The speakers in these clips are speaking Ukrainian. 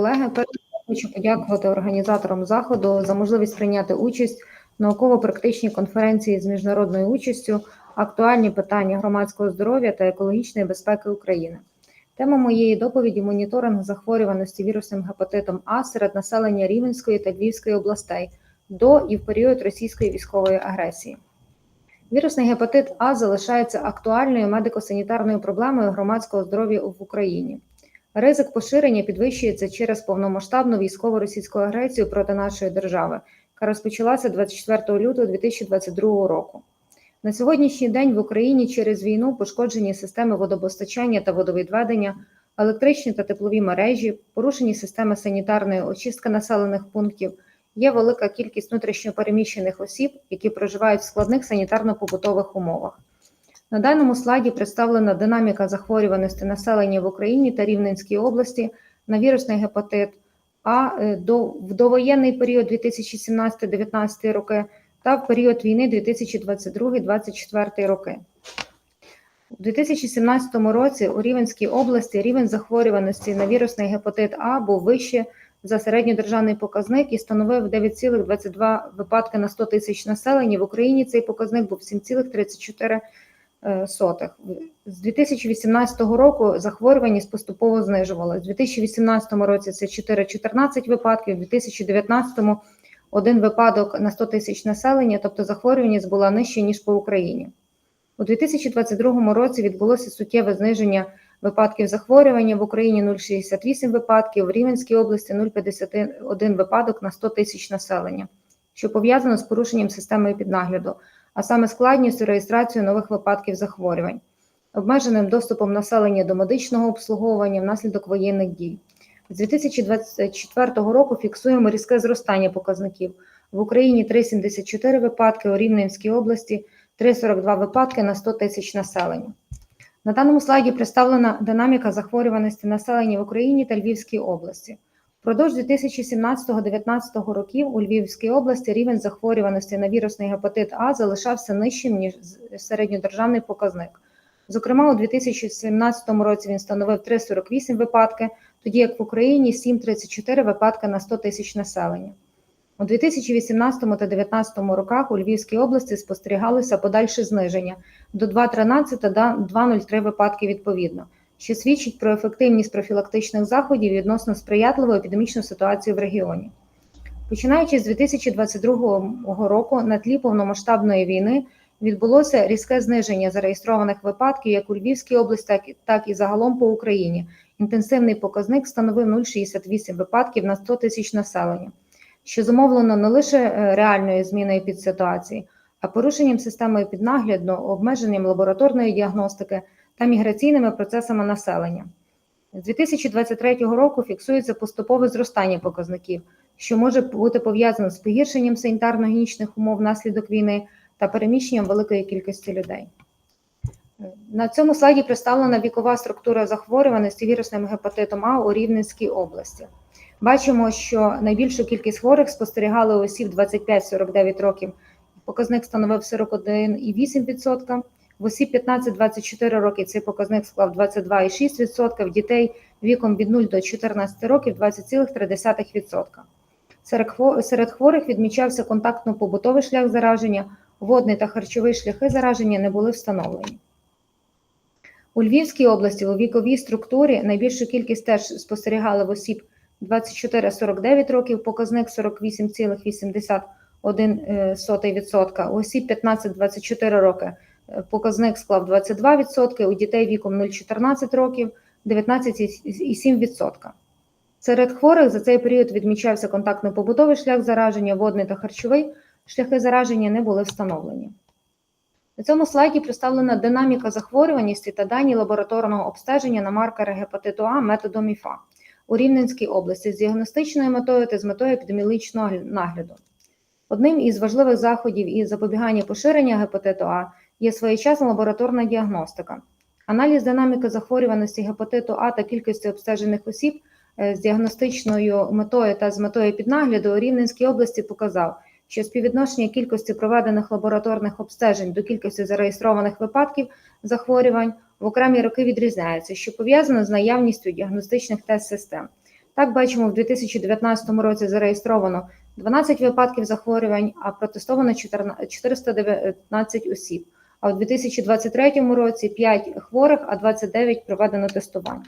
Колеги, перш хочу подякувати організаторам заходу за можливість прийняти участь в науково-практичній конференції з міжнародною участю актуальні питання громадського здоров'я та екологічної безпеки України. Тема моєї доповіді моніторинг захворюваності вірусним гепатитом А серед населення Рівненської та Львівської областей до і в період російської військової агресії. Вірусний гепатит А залишається актуальною медико-санітарною проблемою громадського здоров'я в Україні. Ризик поширення підвищується через повномасштабну військову російську агресію проти нашої держави, яка розпочалася 24 лютого 2022 року. На сьогоднішній день в Україні через війну пошкоджені системи водопостачання та водовідведення, електричні та теплові мережі, порушені системи санітарної очистки населених пунктів. Є велика кількість внутрішньопереміщених осіб, які проживають в складних санітарно-побутових умовах. На даному слайді представлена динаміка захворюваності населення в Україні та Рівненській області на вірусний гепатит А е, до, в довоєнний період 2017-2019 роки та в період війни 2022-2024 роки. У 2017 році у Рівненській області рівень захворюваності на вірусний гепатит А був вище за середньодержавний показник і становив 9,22 випадки на 100 тисяч населення. В Україні цей показник був 7,34 е, сотих. З 2018 року захворюваність поступово знижувалась. У 2018 році це 4,14 випадків, у 2019 один випадок на 100 тисяч населення, тобто захворюваність була нижча, ніж по Україні. У 2022 році відбулося суттєве зниження випадків захворювання в Україні 0,68 випадків, в Рівненській області 0,51 випадок на 100 тисяч населення, що пов'язано з порушенням системи піднагляду, а саме складністю реєстрації нових випадків захворювань, обмеженим доступом населення до медичного обслуговування внаслідок воєнних дій. З 2024 року фіксуємо різке зростання показників. В Україні 3,74 випадки, у Рівненській області 3,42 випадки на 100 тисяч населення. На даному слайді представлена динаміка захворюваності населення в Україні та Львівській області. Впродовж 2017-2019 років у Львівській області рівень захворюваності на вірусний гепатит А залишався нижчим, ніж середньодержавний показник. Зокрема, у 2017 році він становив 3,48 випадки, тоді як в Україні 7,34 випадки на 100 тисяч населення. У 2018 та 2019 роках у Львівській області спостерігалося подальше зниження до 2,13 та 2,03 випадки відповідно, що свідчить про ефективність профілактичних заходів відносно сприятливу епідемічну ситуацію в регіоні. Починаючи з 2022 року на тлі повномасштабної війни відбулося різке зниження зареєстрованих випадків як у Львівській області, так і загалом по Україні. Інтенсивний показник становив 0,68 випадків на 100 тисяч населення що зумовлено не лише е, реальною зміною під ситуації, а порушенням системи піднагляду, обмеженням лабораторної діагностики та міграційними процесами населення. З 2023 року фіксується поступове зростання показників, що може бути пов'язано з погіршенням санітарно-гінічних умов внаслідок війни та переміщенням великої кількості людей. На цьому слайді представлена вікова структура захворюваності вірусним гепатитом А у Рівненській області. Бачимо, що найбільшу кількість хворих спостерігали у осіб 25-49 років. Показник становив 41,8%. В осіб 15-24 роки цей показник склав 22,6%, в дітей віком від 0 до 14 років 20,3%. Серед хворих відмічався контактно-побутовий шлях зараження, водний та харчовий шляхи зараження не були встановлені. У Львівській області у віковій структурі найбільшу кількість теж спостерігали в осіб 24-49 років, показник 48,81%, у осіб 15-24 роки е, показник склав 22%, у дітей віком 0-14 років 19,7%. Серед хворих за цей період відмічався контактно-побутовий шлях зараження, водний та харчовий, шляхи зараження не були встановлені. На цьому слайді представлена динаміка захворюваності та дані лабораторного обстеження на маркери гепатиту А методом ІФА у Рівненській області з діагностичною метою та з метою епідеміологічного нагляду. Одним із важливих заходів із запобігання поширення гепатиту А є своєчасна лабораторна діагностика. Аналіз динаміки захворюваності гепатиту А та кількості обстежених осіб е, з діагностичною метою та з метою піднагляду у Рівненській області показав, що співвідношення кількості проведених лабораторних обстежень до кількості зареєстрованих випадків захворювань в окремі роки відрізняється, що пов'язано з наявністю діагностичних тест-систем. Так, бачимо, в 2019 році зареєстровано 12 випадків захворювань, а протестовано 14 419 осіб. А у 2023 році 5 хворих, а 29 проведено тестувань.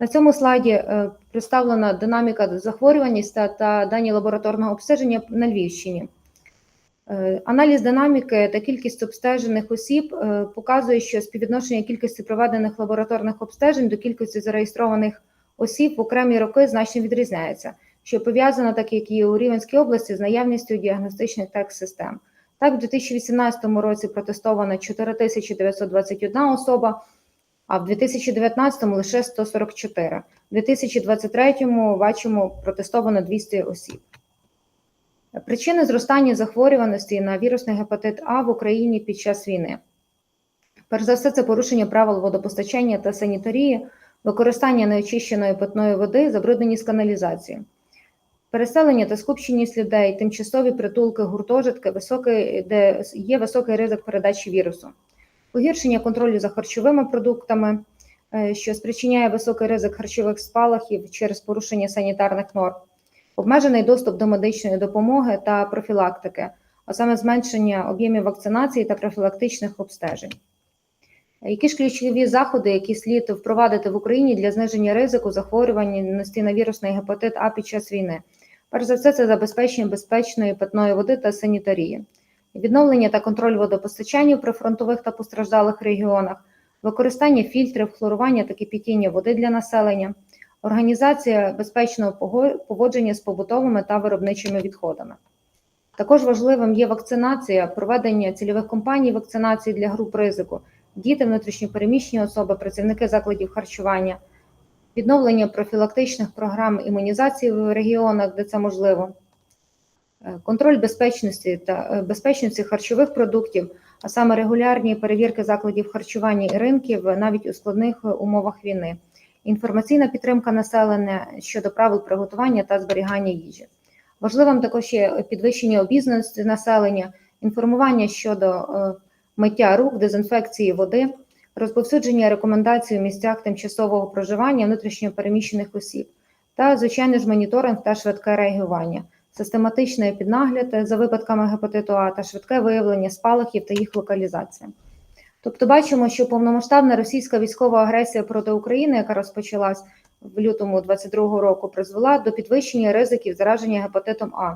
На цьому слайді е, представлена динаміка захворюваність та, та дані лабораторного обстеження на Львівщині. Е, Аналіз динаміки та кількість обстежених осіб е, показує, що співвідношення кількості проведених лабораторних обстежень до кількості зареєстрованих осіб в окремі роки значно відрізняється, що пов'язано, так як і у Рівенській області, з наявністю діагностичних тест-систем. Так, в 2018 році протестовано 4921 особа, а в 2019 лише 144. В 2023 бачимо протестовано 200 осіб. Причини зростання захворюваності на вірусний гепатит А в Україні під час війни. Перш за все, це порушення правил водопостачання та санітарії, використання неочищеної питної води, забрудненість каналізації, переселення та скупченість людей, тимчасові притулки, гуртожитки, високий, де є високий ризик передачі вірусу, погіршення контролю за харчовими продуктами, е, що спричиняє високий ризик харчових спалахів через порушення санітарних норм обмежений доступ до медичної допомоги та профілактики, а саме зменшення об'ємів вакцинації та профілактичних обстежень. Які ж ключові заходи, які слід впровадити в Україні для зниження ризику захворюваності на вірусний гепатит А під час війни? Перш за все, це забезпечення безпечної питної води та санітарії, відновлення та контроль водопостачання в прифронтових та постраждалих регіонах, використання фільтрів, хлорування та кипятіння води для населення, організація безпечного поводження з побутовими та виробничими відходами. Також важливим є вакцинація, проведення цільових кампаній вакцинації для груп ризику, діти, внутрішньопереміщені особи, працівники закладів харчування, відновлення профілактичних програм імунізації в регіонах, де це можливо, е, контроль безпечності та е, безпечності харчових продуктів, а саме регулярні перевірки закладів харчування і ринків навіть у складних е, умовах війни інформаційна підтримка населення щодо правил приготування та зберігання їжі. Важливим також є підвищення обізнаності населення, інформування щодо е, миття рук, дезінфекції води, розповсюдження рекомендацій у місцях тимчасового проживання внутрішньо переміщених осіб, та, звичайно ж, моніторинг та швидке реагування, систематичний піднагляд за випадками гепатиту А та швидке виявлення спалахів та їх локалізація. Тобто бачимо, що повномасштабна російська військова агресія проти України, яка розпочалась в лютому 2022 року, призвела до підвищення ризиків зараження гепатитом А,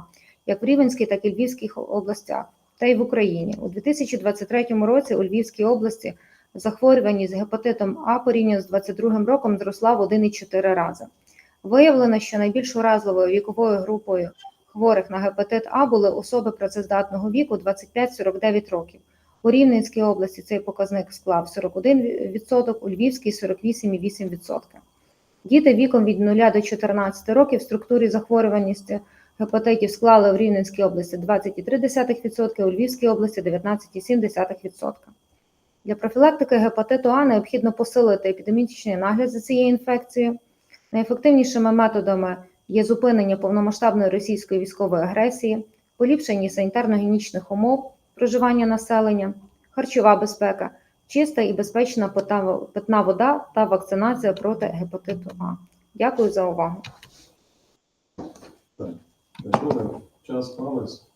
як в Рівенській, так і Львівських областях, та й в Україні. У 2023 році у Львівській області захворюваність гепатитом А порівняно з 2022 роком зросла в 1,4 рази. Виявлено, що найбільш уразливою віковою групою хворих на гепатит А були особи працездатного віку 25-49 років. У Рівненській області цей показник склав 41%, у Львівській 48,8%. Діти віком від 0 до 14 років в структурі захворюваності гепатитів склали в Рівненській області 20,3%, у Львівській області 19,7%. Для профілактики гепатиту А необхідно посилити епідемічний нагляд за цією інфекцією. Найефективнішими методами є зупинення повномасштабної російської військової агресії, поліпшення санітарно-гігієнічних умов проживання населення, харчова безпека, чиста і безпечна питна вода та вакцинація проти гепатиту А. Дякую за увагу. Добре, час палець.